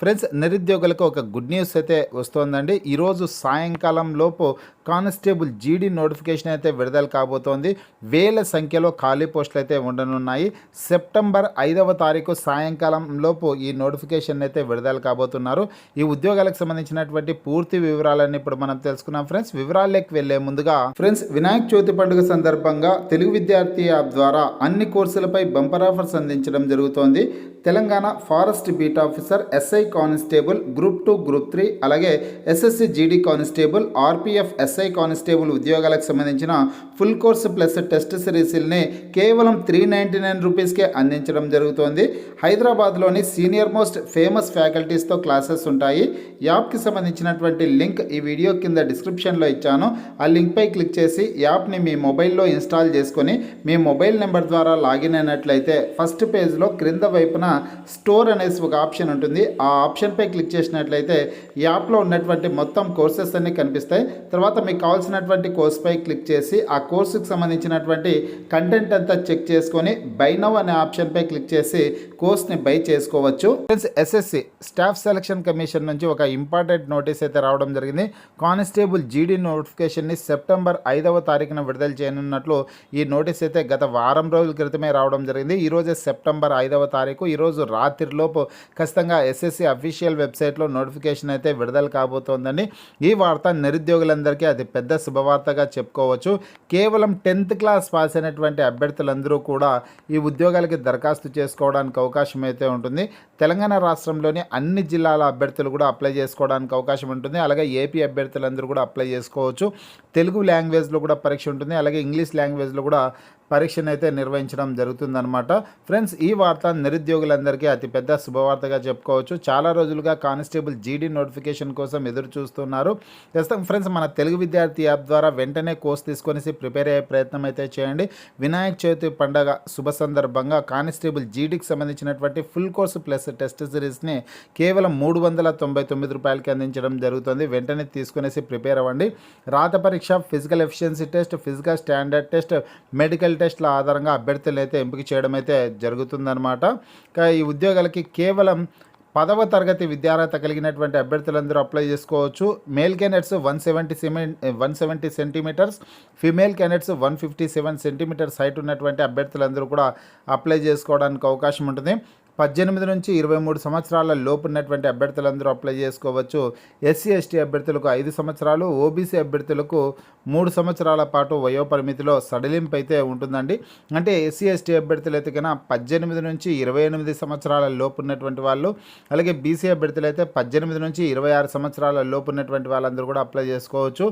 Friends నిరుద్యోగులకు ఒక good news అయితే వస్తోందండి. ఈరోజు సాయంకాలం లోపు కానిస్టేబుల్ జీడీ నోటిఫికేషన్ అయితే విడుదల కాబోతోంది. వేల సంఖ్యలో ఖాళీ పోస్టులు అయితే ఉండనున్నాయి. సెప్టెంబర్ ఐదవ తారీఖు సాయంకాలం లోపు ఈ నోటిఫికేషన్ అయితే విడుదల కాబోతున్నారు. ఈ ఉద్యోగాలకు సంబంధించినటువంటి పూర్తి వివరాలన్నీ ఇప్పుడు మనం తెలుసుకున్నాం ఫ్రెండ్స్. వివరాల్లోకి వెళ్ళే ముందుగా ఫ్రెండ్స్ వినాయక చవితి పండుగ సందర్భంగా తెలుగు విద్యార్థి యాప్ ద్వారా అన్ని కోర్సులపై బంపర్ ఆఫర్స్ అందించడం జరుగుతోంది. Telangana forest beat officer SI constable group two group three అలాగే SSC GD constable RPF SI constable ఉద్యోగాలకు సంబంధించిన ఫుల్ కోర్స్ ప్లస్ టెస్ట్ సిరీస్ని కేవలం త్రీ నైంటీ నైన్ రూపీస్కే అందించడం జరుగుతోంది. హైదరాబాద్లోని సీనియర్ మోస్ట్ ఫేమస్ ఫ్యాకల్టీస్తో క్లాసెస్ ఉంటాయి. యాప్కి సంబంధించినటువంటి లింక్ ఈ వీడియో కింద డిస్క్రిప్షన్లో ఇచ్చాను. ఆ లింక్పై క్లిక్ చేసి యాప్ని మీ మొబైల్లో ఇన్స్టాల్ చేసుకొని మీ మొబైల్ నెంబర్ ద్వారా లాగిన్ అయినట్లయితే ఫస్ట్ పేజ్లో క్రింద వైపున స్టోర్ అనేసి ఒక ఆప్షన్ ఉంటుంది. ఆ ఆప్షన్పై క్లిక్ చేసినట్లయితే యాప్లో ఉన్నటువంటి మొత్తం కోర్సెస్ అన్నీ కనిపిస్తాయి. తర్వాత మీకు కావాల్సినటువంటి కోర్స్పై క్లిక్ చేసి ఆ కోర్సుకు సంబంధించినటువంటి కంటెంట్ అంతా చెక్ చేసుకొని బై నవ్ అనే ఆప్షన్పై క్లిక్ చేసి కోర్స్ని బై చేసుకోవచ్చు. Friends SSC staff selection commission నుంచి ఒక ఇంపార్టెంట్ నోటీస్ అయితే రావడం జరిగింది. కానిస్టేబుల్ జీడీ నోటిఫికేషన్ని సెప్టెంబర్ ఐదవ తారీఖున విడుదల చేయనున్నట్లు ఈ నోటీస్ అయితే గత వారం రోజుల క్రితమే రావడం జరిగింది. ఈరోజే సెప్టెంబర్ ఐదవ తారీఖు ఈరోజు రాత్రిలోపు ఖచ్చితంగా ఎస్ఎస్సి అఫీషియల్ వెబ్సైట్లో నోటిఫికేషన్ అయితే విడుదల కాబోతోందండి. ఈ వార్త నిరుద్యోగులందరికీ అది పెద్ద శుభవార్తగా చెప్పుకోవచ్చు. కేవలం టెన్త్ క్లాస్ పాస్ అయినటువంటి అభ్యర్థులందరూ కూడా ఈ ఉద్యోగాలకి దరఖాస్తు చేసుకోవడానికి అవకాశం అయితే ఉంటుంది. తెలంగాణ రాష్ట్రంలోని అన్ని జిల్లాల అభ్యర్థులు కూడా అప్లై చేసుకోవడానికి అవకాశం ఉంటుంది. అలాగే ఏపీ అభ్యర్థులందరూ కూడా అప్లై చేసుకోవచ్చు. తెలుగు లాంగ్వేజ్లో కూడా పరీక్ష ఉంటుంది. అలాగే ఇంగ్లీష్ లాంగ్వేజ్లో కూడా పరీక్షను అయితే నిర్వహించడం జరుగుతుందన్నమాట. ఫ్రెండ్స్ ఈ వార్త నిరుద్యోగులందరికీ అతిపెద్ద శుభవార్తగా చెప్పుకోవచ్చు. చాలా రోజులుగా కానిస్టేబుల్ జీడీ నోటిఫికేషన్ కోసం ఎదురు చూస్తున్నారు. ప్రస్తుతం ఫ్రెండ్స్ మన తెలుగు విద్యార్థి యాప్ ద్వారా వెంటనే కోర్స్ తీసుకొనేసి ప్రిపేర్ అయ్యే ప్రయత్నం అయితే చేయండి. వినాయక చవితి పండగ శుభ సందర్భంగా కానిస్టేబుల్ జీడీకి సంబంధించినటువంటి ఫుల్ కోర్సు ప్లస్ టెస్ట్ సిరీస్ని కేవలం మూడు వందల తొంభై తొమ్మిది రూపాయలకి అందించడం జరుగుతుంది. వెంటనే తీసుకునేసి ప్రిపేర్ అవ్వండి. రాత పరీక్ష physical efficiency test physical standard test medical టెస్ట్ల ఆధారంగా అభ్యర్థులు అయితే ఎంపిక చేయడం అయితే జరుగుతుందన్నమాట ఈ ఉద్యోగాలకి కేవలం పదవ తరగతి విద్యార్హత కలిగినటువంటి అభ్యర్థులందరూ అప్లై చేసుకోవచ్చు. Male candidates one seventy semen one seventy centimeters. Female candidates one fifty seven centimeters height ఉన్నటువంటి అభ్యర్థులందరూ కూడా అప్లై చేసుకోవడానికి అవకాశం ఉంటుంది. పద్దెనిమిది నుంచి ఇరవై మూడు సంవత్సరాల లోపు ఉన్నటువంటి అభ్యర్థులందరూ అప్లై చేసుకోవచ్చు. ఎస్సీ ఎస్టీ అభ్యర్థులకు ఐదు సంవత్సరాలు ఓబీసీ అభ్యర్థులకు మూడు సంవత్సరాల పాటు వయోపరిమితిలో సడలింపు అయితే ఉంటుందండి. అంటే ఎస్సీ ఎస్టీ అభ్యర్థులు కన్నా పద్దెనిమిది నుంచి ఇరవై ఎనిమిది సంవత్సరాల లోపు ఉన్నటువంటి వాళ్ళు అలాగే బీసీ అభ్యర్థులు అయితే పద్దెనిమిది నుంచి ఇరవై ఆరు సంవత్సరాల లోపు ఉన్నటువంటి వాళ్ళందరూ కూడా అప్లై చేసుకోవచ్చు.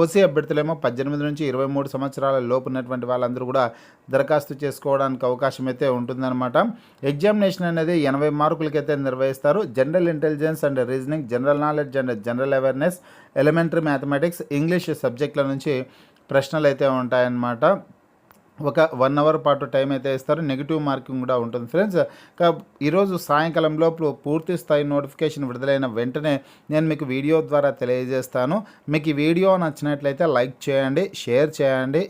ఓసీ అభ్యర్థులేమో పద్దెనిమిది నుంచి ఇరవై మూడు సంవత్సరాల లోపు ఉన్నటువంటి వాళ్ళందరూ కూడా దరఖాస్తు చేసుకోవడానికి అవకాశం అయితే ఉంటుందన్నమాట. ఎగ్జామినేషన్ అనేది ఎనభై మార్కులకైతే నిర్వహిస్తారు. General intelligence and reasoning general knowledge and general awareness elementary mathematics English సబ్జెక్టుల నుంచి ప్రశ్నలు అయితే ఉంటాయన్నమాట. ఒక వన్ అవర్ పాటు టైం అయితే ఇస్తారు. నెగిటివ్ మార్కింగ్ కూడా ఉంటుంది ఫ్రెండ్స్. కా ఈరోజు సాయంకాలం లోపు పూర్తి స్థాయి నోటిఫికేషన్ విడుదలైన వెంటనే నేను మీకు వీడియో ద్వారా తెలియజేస్తాను. మీకు ఈ వీడియో నచ్చినట్లయితే లైక్ చేయండి షేర్ చేయండి.